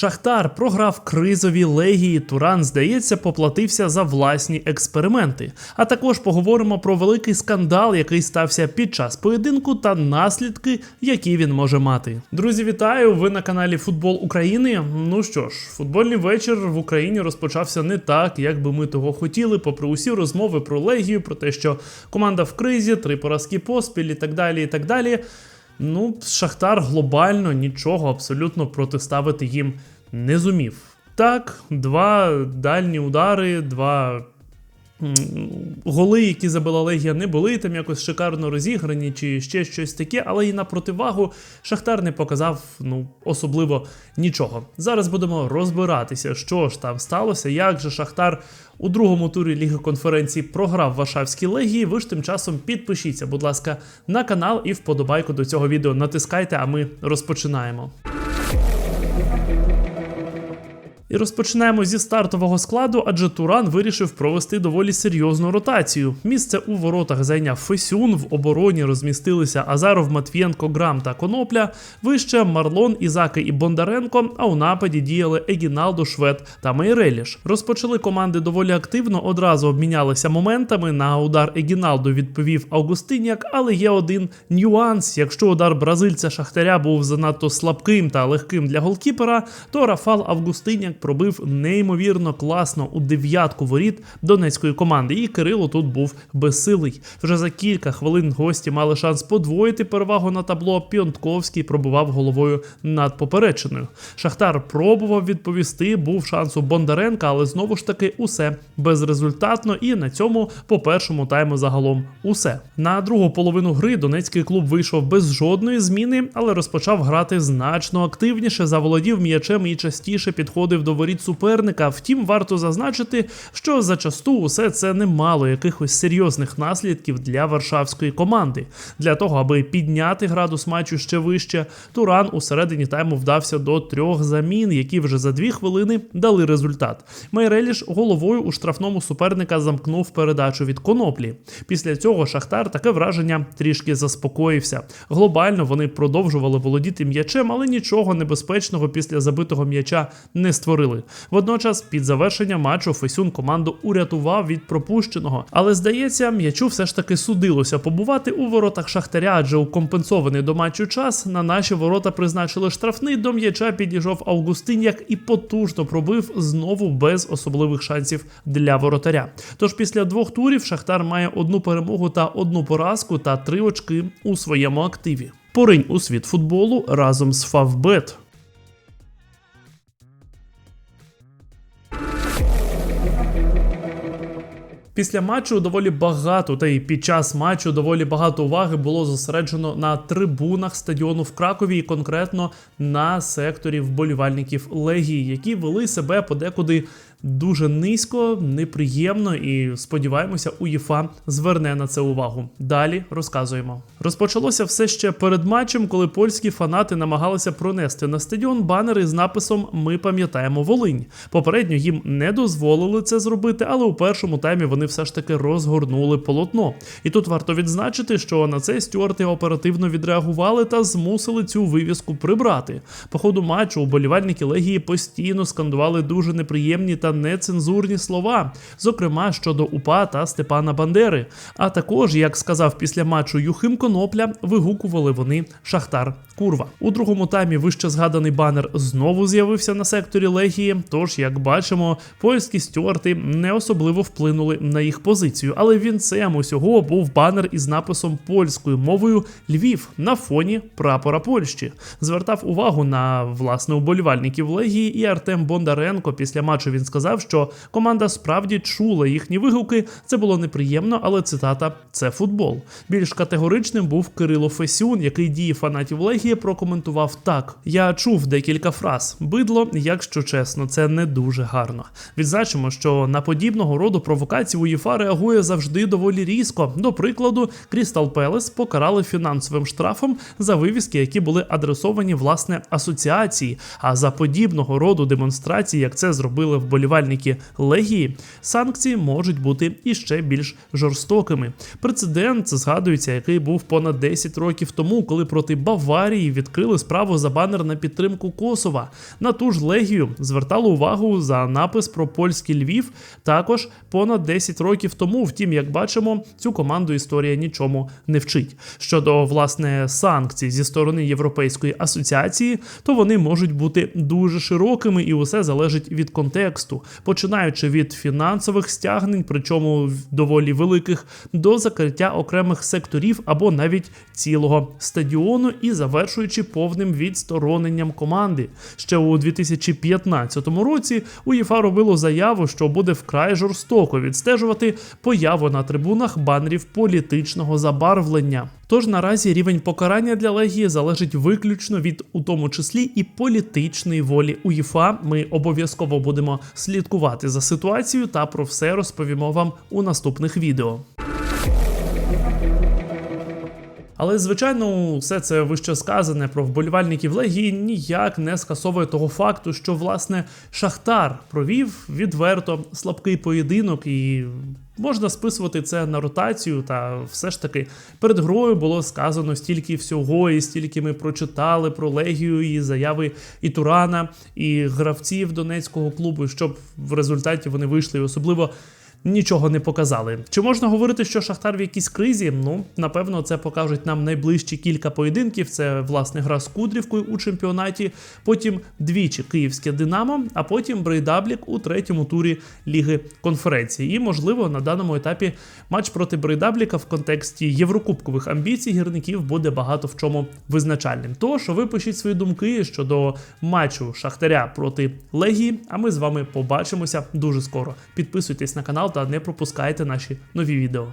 Шахтар програв кризові легії. Туран, здається, поплатився за власні експерименти. А також поговоримо про великий скандал, який стався під час поєдинку, та наслідки, які він може мати. Друзі, вітаю! Ви на каналі Футбол України. Ну що ж, футбольний вечір в Україні розпочався не так, як би ми того хотіли, попри усі розмови про легію, про те, що команда в кризі, три поразки поспіль і так далі. і так далі. Ну, Шахтар глобально нічого абсолютно протиставити їм не зумів. Так, два дальні удари, два голи, які забила Легія, не були там якось шикарно розіграні чи ще щось таке, але і на противагу Шахтар не показав ну, особливо нічого. Зараз будемо розбиратися, що ж там сталося, як же Шахтар у другому турі Ліги конференції програв Варшавській легії. Ви ж тим часом підпишіться, будь ласка, на канал і вподобайку до цього відео натискайте, а ми розпочинаємо. І розпочинаємо зі стартового складу, адже Туран вирішив провести доволі серйозну ротацію. Місце у воротах зайняв Фесюн, в обороні розмістилися Азаров, Матвієнко, Грам та Конопля. Вище Марлон, Ізаки і Бондаренко. А у нападі діяли Егіналдо, Швед та Мейреліш. Розпочали команди доволі активно, одразу обмінялися моментами. На удар Егіналдо відповів Августиняк, але є один нюанс. Якщо удар бразильця Шахтаря був занадто слабким та легким для голкіпера, то Рафал Августиняк пробив неймовірно класно у дев'ятку воріт донецької команди. І Кирило тут був безсилий. Вже за кілька хвилин гості мали шанс подвоїти перевагу на табло. Піонтковський пробував головою над поперечиною. Шахтар пробував відповісти. Був шанс у Бондаренка, але знову ж таки усе безрезультатно. І на цьому по першому тайму загалом усе. На другу половину гри донецький клуб вийшов без жодної зміни, але розпочав грати значно активніше, заволодів м'ячем і частіше підходив до воріт суперника. Втім, варто зазначити, що зачасту усе це не мало якихось серйозних наслідків для варшавської команди. Для того, аби підняти градус матчу ще вище, Туран у середині тайму вдався до трьох замін, які вже за дві хвилини дали результат. Майреліш головою у штрафному суперника замкнув передачу від коноплі. Після цього Шахтар таке враження трішки заспокоївся. Глобально вони продовжували володіти м'ячем, але нічого небезпечного після забитого м'яча не створили. Водночас, під завершення матчу Фесюн команду урятував від пропущеного, але здається, м'ячу все ж таки судилося побувати у воротах Шахтаря, адже у компенсований до матчу час на наші ворота призначили штрафний. До м'яча підійшов Августиняк і потужно пробив знову без особливих шансів для воротаря. Тож після двох турів Шахтар має одну перемогу та одну поразку та три очки у своєму активі. Поринь у світ футболу разом з Фавбет. Після матчу доволі багато, та й під час матчу доволі багато уваги було зосереджено на трибунах стадіону в Кракові, і конкретно на секторі вболівальників Легії, які вели себе подекуди дуже низько, неприємно, і сподіваємося, УЄФА зверне на це увагу. Далі розказуємо. Розпочалося все ще перед матчем, коли польські фанати намагалися пронести на стадіон банери з написом Ми пам'ятаємо Волинь. Попередньо їм не дозволили це зробити, але у першому таймі вони все ж таки розгорнули полотно. І тут варто відзначити, що на це стюарти оперативно відреагували та змусили цю вивіску прибрати. По ходу матчу уболівальники Легії постійно скандували дуже неприємні та нецензурні слова, зокрема щодо УПА та Степана Бандери. А також, як сказав після матчу Юхим Конопля, вигукували вони Шахтар Курва. У другому таймі вище згаданий банер знову з'явився на секторі Легії. Тож, як бачимо, польські стюарти не особливо вплинули на їх позицію, але вінцем усього був банер із написом польською мовою Львів на фоні прапора Польщі. Звертав увагу на власне уболівальників Легії, і Артем Бондаренко після матчу він сказав, що команда справді чула їхні вигуки. Це було неприємно, але цитата це футбол. Більш категоричним був Кирило Фесюн, який дії фанатів Легії прокоментував так: я чув декілька фраз. Бидло, якщо чесно, це не дуже гарно. Відзначимо, що на подібного роду провокації УЄФА реагує завжди доволі різко. До прикладу, Крістал Пелес покарали фінансовим штрафом за вивіски, які були адресовані власне асоціації. А за подібного роду демонстрації, як це зробили вболівальники вболівальники Легії, санкції можуть бути іще більш жорстокими. Прецедент згадується, який був понад 10 років тому, коли проти Баварії відкрили справу за банер на підтримку Косова. На ту ж легію звертали увагу за напис про польський Львів. Також понад 10 років тому. Втім, як бачимо, цю команду історія нічому не вчить. Щодо власне санкцій зі сторони Європейської асоціації, то вони можуть бути дуже широкими, і усе залежить від контексту, починаючи від фінансових стягнень, причому доволі великих, до закриття окремих секторів або навіть цілого стадіону, і завершуючи повним відстороненням команди. Ще у 2015 році УЄФА робило заяву, що буде вкрай жорстоко відстежувати появу на трибунах банерів політичного забарвлення. Тож наразі рівень покарання для Легії залежить виключно від, у тому числі, і політичної волі УЄФА. Ми обов'язково будемо слідкувати за ситуацією та про все розповімо вам у наступних відео. Але звичайно, все це вище сказане про вболівальників Легії ніяк не скасовує того факту, що власне Шахтар провів відверто слабкий поєдинок і. Можна списувати це на ротацію, та все ж таки. Перед грою було сказано стільки всього, і стільки ми прочитали про легію і заяви і Турана, і гравців донецького клубу, щоб в результаті вони вийшли, особливо нічого не показали. Чи можна говорити, що Шахтар в якійсь кризі? Ну, напевно, це покажуть нам найближчі кілька поєдинків. Це власне гра з Кудрівкою у чемпіонаті, потім двічі київське Динамо, а потім Брейдаблік у третьому турі Ліги конференції. І, можливо, на даному етапі матч проти Брейдабліка в контексті єврокубкових амбіцій гірників буде багато в чому визначальним. Тож ви пишіть свої думки щодо матчу Шахтаря проти Легії. А ми з вами побачимося дуже скоро. Підписуйтесь на та не пропускайте наші нові відео.